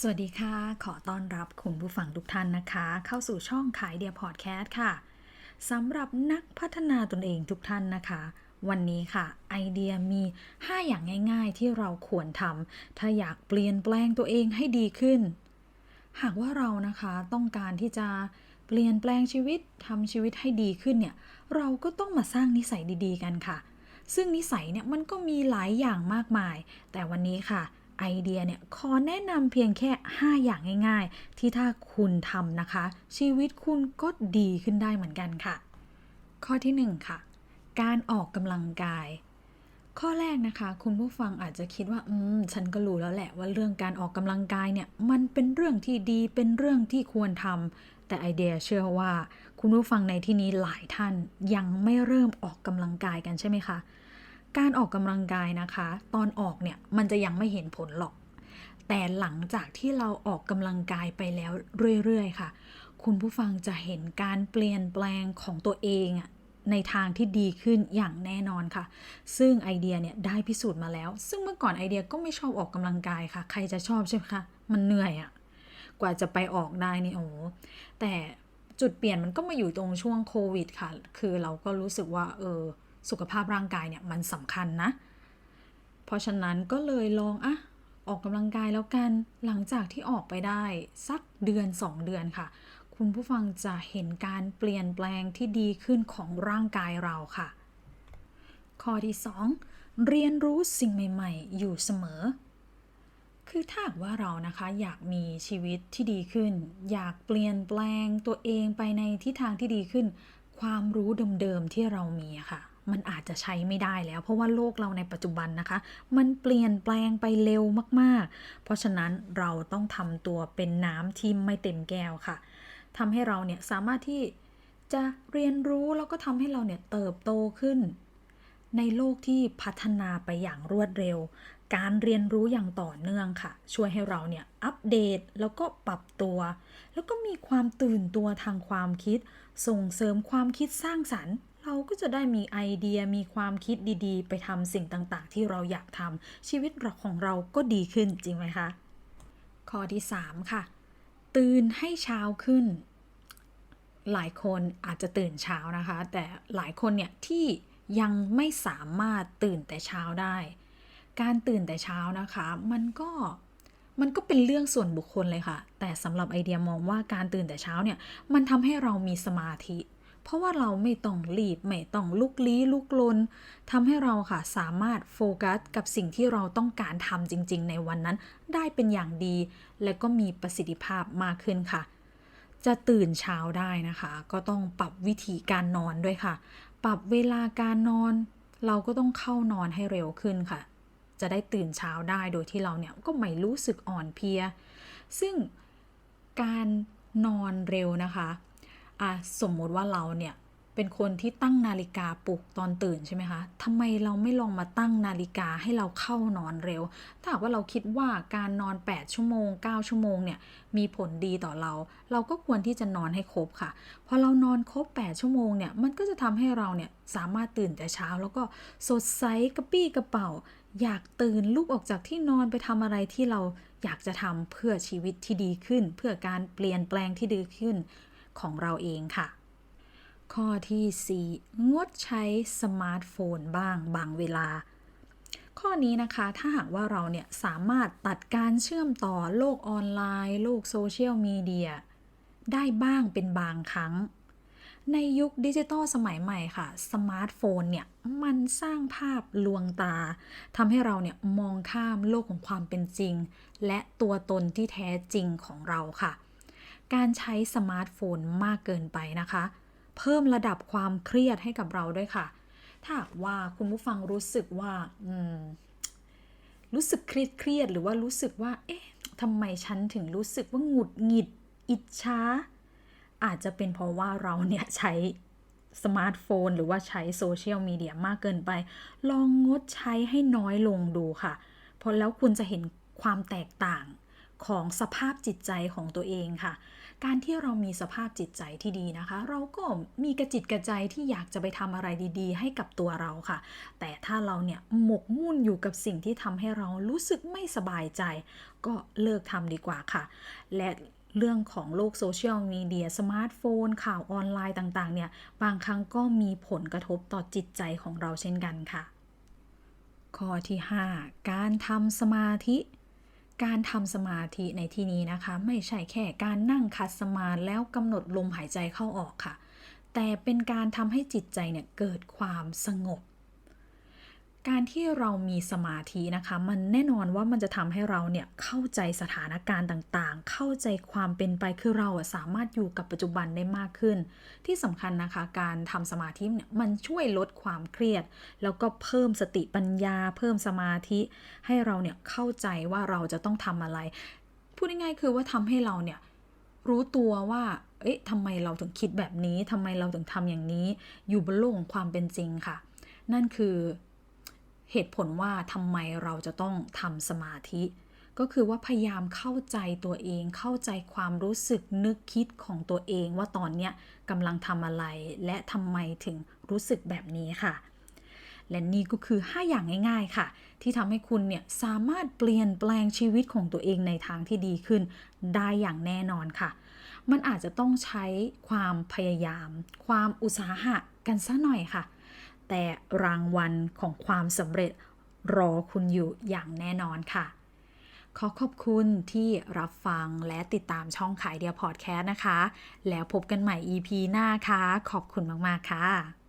สวัสดีค่ะ ขอต้อนรับคุณผู้ฟังทุกท่านนะคะ เข้าสู่ช่องขายเดียพอดแคสต์ค่ะสำหรับนักพัฒนาตนเองทุกท่านนะคะ วันนี้ค่ะ ไอเดียมี 5 อย่างง่ายๆ ที่เราควรทำถ้าอยากเปลี่ยนแปลงตัวเองให้ดีขึ้น หากว่าเรานะคะต้องการที่จะเปลี่ยนแปลงชีวิตทำชีวิตให้ดีขึ้นเนี่ย เราก็ต้องมาสร้างนิสัยดีๆกันค่ะ ซึ่งนิสัยเนี่ยมันก็มีหลายอย่างมากมาย แต่วันนี้ค่ะ ไอเดียเนี่ยขอแนะนำเพียงแค่ 5 อย่างง่าย ๆ ที่ถ้าคุณทำนะคะ ชีวิตคุณก็ดีขึ้นได้เหมือนกันค่ะ ข้อที่ 1 ค่ะ การออกกำลังกาย ข้อแรกนะคะ คุณผู้ฟังอาจจะคิดว่า อืม ฉันก็รู้แล้วแหละว่าเรื่องการออกกำลังกายเนี่ย มันเป็นเรื่องที่ดีเป็นเรื่องที่ควรทำแต่ไอเดียเชื่อว่า คุณผู้ฟังในที่นี้หลายท่านยังไม่เริ่มออกกำลังกายกันใช่ไหมคะ การออกกำลังกายนะคะ ตอนออกเนี่ยมันจะยังไม่เห็นผลหรอก แต่หลังจากที่เราออกกำลังกายไปแล้วเรื่อยๆค่ะ คุณผู้ฟังจะเห็นการเปลี่ยนแปลงของตัวเองอะในทางที่ดีขึ้นอย่างแน่นอนค่ะ ซึ่งไอเดียเนี่ยได้พิสูจน์มาแล้ว ซึ่งเมื่อก่อนไอเดียก็ไม่ชอบออกกำลังกายค่ะ ใครจะชอบใช่ไหมคะ มันเหนื่อยอะกว่าจะไปออกได้นี่โอ้แต่จุดเปลี่ยนมันก็มาอยู่ตรงช่วงโควิดค่ะ คือเราก็รู้สึกว่าเออ สุขภาพร่างกายเนี่ยมันสำคัญนะ เพราะฉะนั้นก็เลยลองอะออกกำลังกายแล้วกัน หลังจากที่ออกไปได้สักเดือน 2 เดือนค่ะ คุณผู้ฟังจะเห็นการเปลี่ยนแปลงที่ดีขึ้นของร่างกายเราค่ะ ข้อที่ 2 เรียนรู้สิ่งใหม่ ๆ อยู่เสมอ คือถ้าว่าเรานะคะอยากมีชีวิตที่ดีขึ้น อยากเปลี่ยนแปลงตัวเองไปในทิศทางที่ดีขึ้น ความรู้เดิมๆที่เรามีอะค่ะ มันอาจจะใช้ไม่ได้แล้ว เพราะว่าโลกเราในปัจจุบันนะคะ มันเปลี่ยนแปลงไปเร็วมากๆ เพราะฉะนั้นเราต้องทำตัวเป็นน้ำที่ไม่เต็มแก้วค่ะทำให้เราเนี่ยสามารถที่จะเรียนรู้แล้วก็ทำให้เราเนี่ยเติบโตขึ้น ในโลกที่พัฒนาไปอย่างรวดเร็ว การเรียนรู้อย่างต่อเนื่องค่ะ ช่วยให้เราเนี่ยอัปเดตแล้วก็ปรับตัว แล้วก็มีความตื่นตัวทางความคิด ส่งเสริมความคิดสร้างสรรค์ เราก็จะได้มีไอเดียมีความคิดดีๆ ไปทำสิ่งต่างๆ ที่เราอยากทำชีวิตของเราก็ดีขึ้นจริงไหมคะ ข้อที่ 3 ค่ะ ตื่นให้เช้าขึ้น หลายคนอาจจะตื่นเช้านะคะ แต่หลายคนเนี่ยที่ยังไม่สามารถตื่นแต่เช้าได้ การตื่นแต่เช้านะคะ มันก็มันก็เป็นเรื่องส่วนบุคคลเลยค่ะ แต่สำหรับไอเดียมองว่าการตื่นแต่เช้าเนี่ย มันทำให้เรามีสมาธิ เพราะว่าเราไม่ต้องรีบไม่ต้องลุกลี้ลุกลนทำให้เราค่ะสามารถโฟกัสกับสิ่งที่เราต้องการทำจริง ๆ ในวันนั้นได้เป็นอย่างดี และก็มีประสิทธิภาพมากขึ้นค่ะ จะตื่นเช้าได้นะคะ ก็ต้องปรับวิธีการนอนด้วยค่ะ ปรับเวลาการนอน เราก็ต้องเข้านอนให้เร็วขึ้นค่ะ จะได้ตื่นเช้าได้โดยที่เราเนี่ยก็ไม่รู้สึกอ่อนเพลีย ซึ่งการนอนเร็วนะคะ อะสมมติว่าเราเนี่ยเป็นคนที่ตั้งนาฬิกาปลุกตอนตื่นใช่ไหมคะทำไมเราไม่ลองมาตั้งนาฬิกาให้เราเข้านอนเร็ว ถ้าหากว่าเราคิดว่าการนอน 8 ชั่วโมง 9 ชั่วโมงเนี่ยมีผลดีต่อเรา เราก็ควรที่จะนอนให้ครบค่ะ พอเรานอนครบ 8 ชั่วโมงเนี่ย มันก็จะทำให้เราเนี่ยสามารถตื่นแต่เช้า แล้วก็สดใสกระปี้กระเป๋า อยากตื่นลุกออกจากที่นอนไปทำอะไรที่เราอยากจะทำเพื่อชีวิตที่ดีขึ้น เพื่อการเปลี่ยนแปลงที่ดีขึ้น ของเราเองค่ะ ข้อที่ 4 งดใช้สมาร์ทโฟนบ้างบางเวลา ข้อนี้นะคะถ้าหากว่าเราเนี่ยสามารถตัดการเชื่อมต่อโลกออนไลน์ โลกโซเชียลมีเดียได้บ้างเป็นบางครั้ง ในยุคดิจิตอลสมัยใหม่ค่ะ สมาร์ทโฟนเนี่ยมันสร้างภาพลวงตาทำให้เราเนี่ยมองข้ามโลกของความเป็นจริง และตัวตนที่แท้จริงของเราค่ะ การใช้สมาร์ทโฟนมากเกินไปนะคะ เพิ่มระดับความเครียดให้กับเราด้วยค่ะ ถ้าว่าคุณผู้ฟังรู้สึกว่าอืมรู้สึกเครียดเครียดหรือว่ารู้สึกว่า เอ๊ะทำไมฉันถึงรู้สึกว่าหงุดหงิด อิจฉาอาจจะเป็นเพราะว่าเราเนี่ยใช้สมาร์ทโฟน หรือว่าใช้โซเชียลมีเดียมากเกินไป ลองงดใช้ให้น้อยลงดูค่ะเพราะแล้วคุณจะเห็นความแตกต่าง ของสภาพจิตใจของตัวเองค่ะ การที่เรามีสภาพจิตใจที่ดีนะคะ เราก็มีกระจิตกระใจที่อยากจะไปทำอะไรดีๆ ให้กับตัวเราค่ะ แต่ถ้าเราเนี่ยหมกมุ่นอยู่กับสิ่งที่ทำให้เรารู้สึกไม่สบายใจ ก็เลิกทำดีกว่าค่ะ และเรื่องของโลกโซเชียลมีเดียสมาร์ทโฟน ข่าวออนไลน์ต่างๆ เนี่ย บางครั้งก็มีผลกระทบต่อจิตใจของเราเช่นกันค่ะ ข้อที่ 5 การทำสมาธิ การทำสมาธิในที่นี้นะคะ ไม่ใช่แค่การนั่งคัดสมาธิแล้วกำหนดลมหายใจเข้าออกค่ะ แต่เป็นการทำให้จิตใจเนี่ยเกิดความสงบ การที่เรามีสมาธินะคะ มันแน่นอนว่ามันจะทำให้เราเนี่ยเข้าใจสถานการณ์ต่างๆ เข้าใจความเป็นไปคือเราสามารถอยู่กับปัจจุบันได้มากขึ้น ที่สำคัญนะคะ การทำสมาธิเนี่ยมันช่วยลดความเครียด แล้วก็เพิ่มสติปัญญา เพิ่มสมาธิ ให้เราเนี่ยเข้าใจว่าเราจะต้องทำอะไรพูดง่ายๆคือว่าทำให้เราเนี่ยรู้ตัวว่า เอ๊ะทำไมเราถึงคิดแบบนี้ทำไมเราถึงทำอย่างนี้ อยู่บนโลกของความเป็นจริงค่ะ นั่นคือ เหตุผลว่าทำไมเราจะต้องทำสมาธิ ก็คือว่าพยายามเข้าใจตัวเอง เข้าใจความรู้สึกนึกคิดของตัวเองว่าตอนเนี้ยกำลังทำอะไร และทำไมถึงรู้สึกแบบนี้ค่ะ และนี่ก็คือ 5 อย่างง่าย ๆค่ะ ที่ทำให้คุณเนี่ยสามารถเปลี่ยนแปลงชีวิตของตัวเองในทางที่ดีขึ้น ได้อย่างแน่นอนค่ะ มันอาจจะต้องใช้ความพยายาม ความอุตสาหะกันซะหน่อยค่ะ แต่รางวัลของความสำเร็จรอคุณอยู่อย่างแน่นอนค่ะ ขอขอบคุณที่รับฟังและติดตามช่องขายเดียวพอดแคสต์นะคะ แล้วพบกันใหม่ EP หน้าค่ะ ขอบคุณมาก ๆ ค่ะ